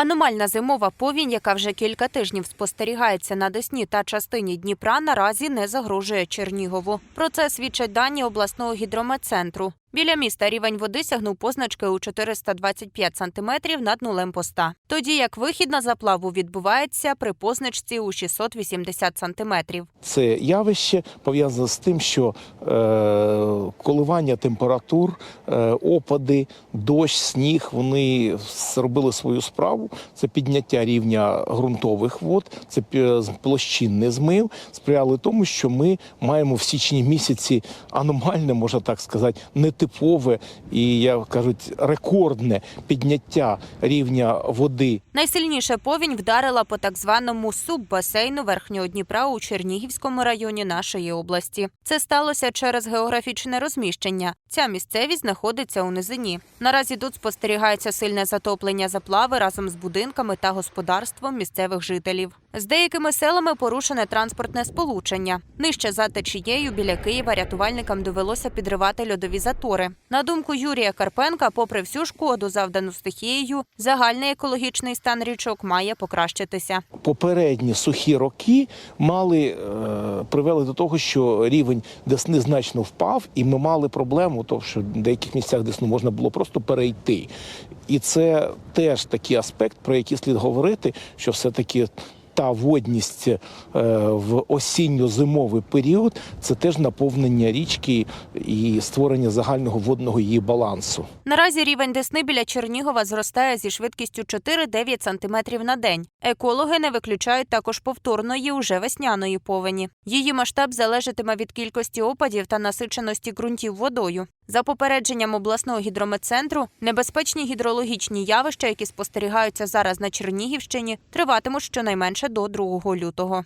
Аномальна зимова повінь, яка вже кілька тижнів спостерігається на Десні та частині Дніпра, наразі не загрожує Чернігову. Про це свідчать дані обласного гідрометцентру. Біля міста рівень води сягнув позначки у 425 сантиметрів над нулем поста. Тоді як вихід на заплаву відбувається при позначці у 680 сантиметрів. Це явище пов'язане з тим, що е, коливання температур, е, опади, дощ, сніг вони зробили свою справу. Це підняття рівня ґрунтових вод, це пі- площинний змив. Сприяли тому, що ми маємо в січні місяці аномальне, можна так сказати, нетипове і як кажуть, рекордне підняття рівня води Найсильніше повінь вдарила по так званому суббасейну Верхнього Дніпра у Чернігівському районі нашої області. Це сталося через географічне розміщення. Ця місцевість знаходиться у низині. Наразі тут спостерігається сильне затоплення заплави разом з будинками та господарством місцевих жителів. З деякими селами порушене транспортне сполучення. Нижче за течією біля Києва рятувальникам довелося підривати льодові затори. На думку Юрія Карпенка, попри всю шкоду, завдану стихією, загальний екологічний стан річок має покращитися. попередні сухі роки мали е, привели до того, що рівень Десни значно впав, і ми мали проблему, то що в деяких місцях Десну можна було просто перейти. І це теж такий аспект, про який слід говорити, що все-таки. Та водність е, в осінньо-зимовий період це теж наповнення річки і створення загального водного її балансу. Наразі рівень Десни біля Чернігова зростає зі швидкістю 4-9 сантиметрів на день. Екологи не виключають також повторної уже весняної повені. Її масштаб залежатиме від кількості опадів та насиченості ґрунтів водою. За попередженням обласного гідрометцентру, небезпечні гідрологічні явища, які спостерігаються зараз на Чернігівщині, триватимуть щонайменше до 2 лютого.